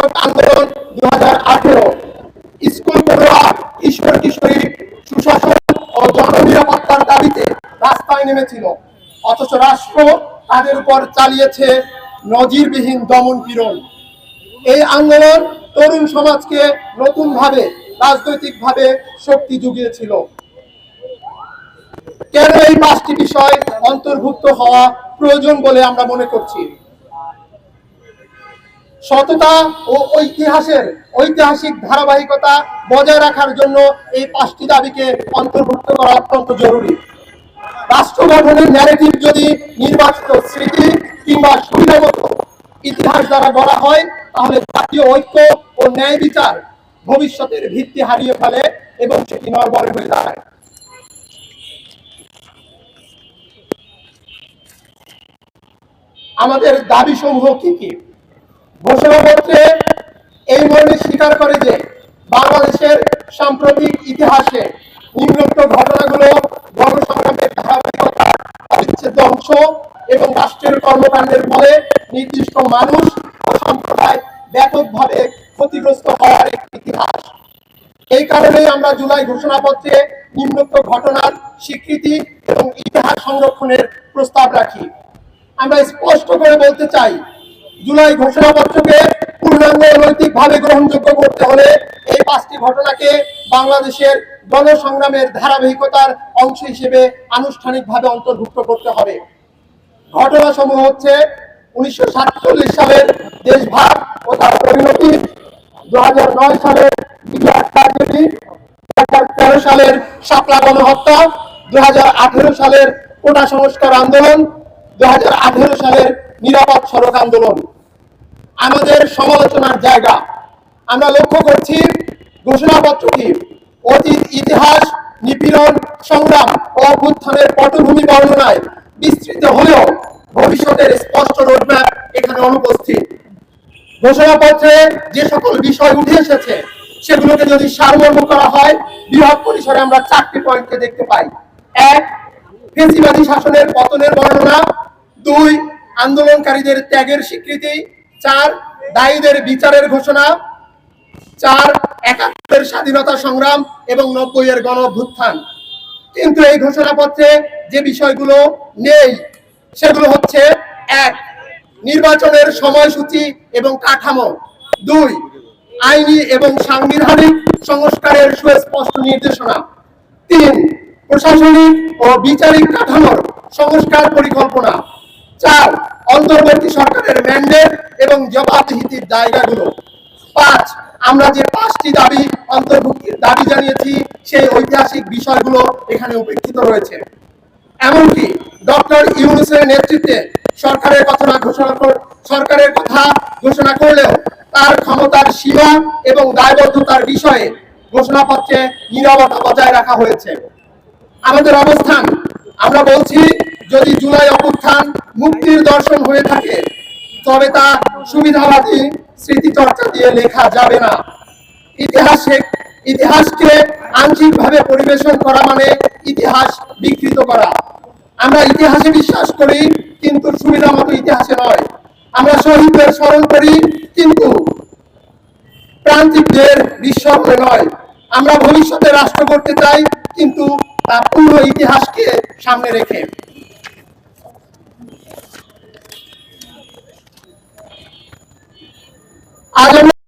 সড়ক আন্দোলন দু হাজার আঠেরো। স্কুল পড়ুয়া কিশোর কিশোরী, সুশাসন ও জননিরাপত্তার দাবিতে রাস্তায় নেমেছিল। অথচ রাষ্ট্র তাদের উপর চালিয়েছে নজিরবিহীন দমন পীড়ন। এই আন্দোলন তরুণ সমাজকে নতুনভাবে, রাজনৈতিকভাবে শক্তি জুগিয়েছিল। কেন এই পাঁচটি বিষয় অন্তর্ভুক্ত হওয়া প্রয়োজন বলে আমরা মনে করছি? সততা ও ঐতিহাসের ঐতিহাসিক ধারাবাহিকতা বজায় রাখার জন্য এই পাঁচটি দাবিকে অন্তর্ভুক্ত করা অত্যন্ত জরুরি। রাষ্ট্র গঠনের ন্যারেটিভ যদি নির্বাচিত স্মৃতি কিংবা সুবিধামতো ইতিহাস দ্বারা গড়া হয়, তাহলে জাতীয় ঐক্য ও ন্যায় বিচার ভবিষ্যতের ভিত্তি হারিয়ে ফেলে এবং সেটি নরবর হয়ে দাঁড়ায়। আমাদের দাবি সমূহ কি কি? ঘোষণাপত্রে এই মর্মে স্বীকার করে যে বাংলাদেশের সাম্প্রতিক ইতিহাসে নিম্নোক্ত ঘটনাগুলো গণসংগ্রামের ধারাবাহিকতা, অবিচ্ছেদ্য অংশ এবং রাষ্ট্রের কর্মকাণ্ডের ফলে নির্দিষ্ট মানুষ ও সম্প্রদায় ব্যাপকভাবে ক্ষতিগ্রস্ত হওয়ার একটি ইতিহাস। এই কারণেই আমরা জুলাই ঘোষণাপত্রে নিম্নোক্ত ঘটনার স্বীকৃতি এবং ইতিহাস সংরক্ষণের প্রস্তাব রাখি। আমরা স্পষ্ট করে বলতে চাই জুলাই ঘোষণাপত্রকে পূর্ণাঙ্গ নৈতিকভাবে গ্রহণযোগ্য করতে হলে এই পাঁচটি ঘটনাকে বাংলাদেশের গণসংগ্রামের ধারাবাহিকতার অংশ হিসেবে আনুষ্ঠানিকভাবে অন্তর্ভুক্ত করতে হবে। ঘটনাসমূহ হচ্ছে উনিশশো সাতচল্লিশ সালের দেশভাগ ও তার পরিণতি দু হাজার নয় সালের তেরো সালের শাপলা গণহত্যা দু হাজার আঠেরো সালের কোটা সংস্কার আন্দোলন দু হাজার আঠেরো সালের নিরাপদ সড়ক আন্দোলন। আমাদের সমালোচনার জায়গা। আমরা লক্ষ্য করছি ঘোষণাপত্রটি অতীত ইতিহাস, নিপীড়ন, সংগ্রাম ও অভ্যুত্থানের পটভূমি বর্ণনায় বিস্তৃত হলেও ভবিষ্যতের স্পষ্ট রোডম্যাপ এখানে অনুপস্থিত। ঘোষণাপত্রে যে সকল বিষয় উঠে এসেছে, সেগুলোকে যদি সারমর্ম করা হয়, বৃহৎ পরিসরে আমরা চারটি পয়েন্টকে দেখতে পাই। এক, ফেসিবাদী শাসনের পতনের বর্ণনা। দুই আন্দোলনকারীদের ত্যাগের স্বীকৃতি, চার, দায়ীদের বিচারের ঘোষণা, চার, একাত্তরের স্বাধীনতা সংগ্রাম এবং নব্বই এর গণ অভ্যুত্থান কিন্তু এই ঘোষণাপত্রে যে বিষয়গুলো নেই, সেগুলো হচ্ছে, এক, নির্বাচনের সময়সূচি এবং কাঠামো। দুই, আইনি এবং সাংবিধানিক সংস্কারের সুস্পষ্ট নির্দেশনা। তিন, প্রশাসনিক ও বিচারিক কাঠামোর সংস্কার পরিকল্পনা। অন্তর্বর্তী সরকারের ম্যান্ডেট এবং জবাবদিহিতির জায়গাগুলো পাঁচ, আমরা যে পাঁচটি দাবি, অন্তর্ভুক্তির দাবি জানিয়েছি, সেই ঐতিহাসিক বিষয়গুলো এখানে উপেক্ষিত রয়েছে। এমনকি ডক্টর ইউনুসের নেতৃত্বে সরকারের কথা ঘোষণা কর- সরকারের কথা ঘোষণা করলেও তার ক্ষমতার সীমা এবং দায়বদ্ধতার বিষয়ে ঘোষণাপত্রে নীরবতা বজায় রাখা হয়েছে। আমাদের অবস্থান, আমরা বলছি, যদি জুলাই অভ্যুত্থান মুক্তির দর্শন হয়ে থাকে। তবে তা সুবিধাবাদী স্মৃতিচর্চা দিয়ে লেখা যাবে না। ইতিহাসে, ইতিহাসকে আংশিকভাবে পরিবেশন করা মানে ইতিহাস বিকৃত করা। আমরা ইতিহাসে বিশ্বাস করি, কিন্তু সুবিধা মতো ইতিহাসে নয়। আমরা শহীদদের স্মরণ করি, কিন্তু প্রান্তিকদের বিস্মরণে নয়। আমরা ভবিষ্যতে রাষ্ট্র করতে চাই, কিন্তু তার পূর্ণ ইতিহাসকে সামনে রেখে। আজ আমরা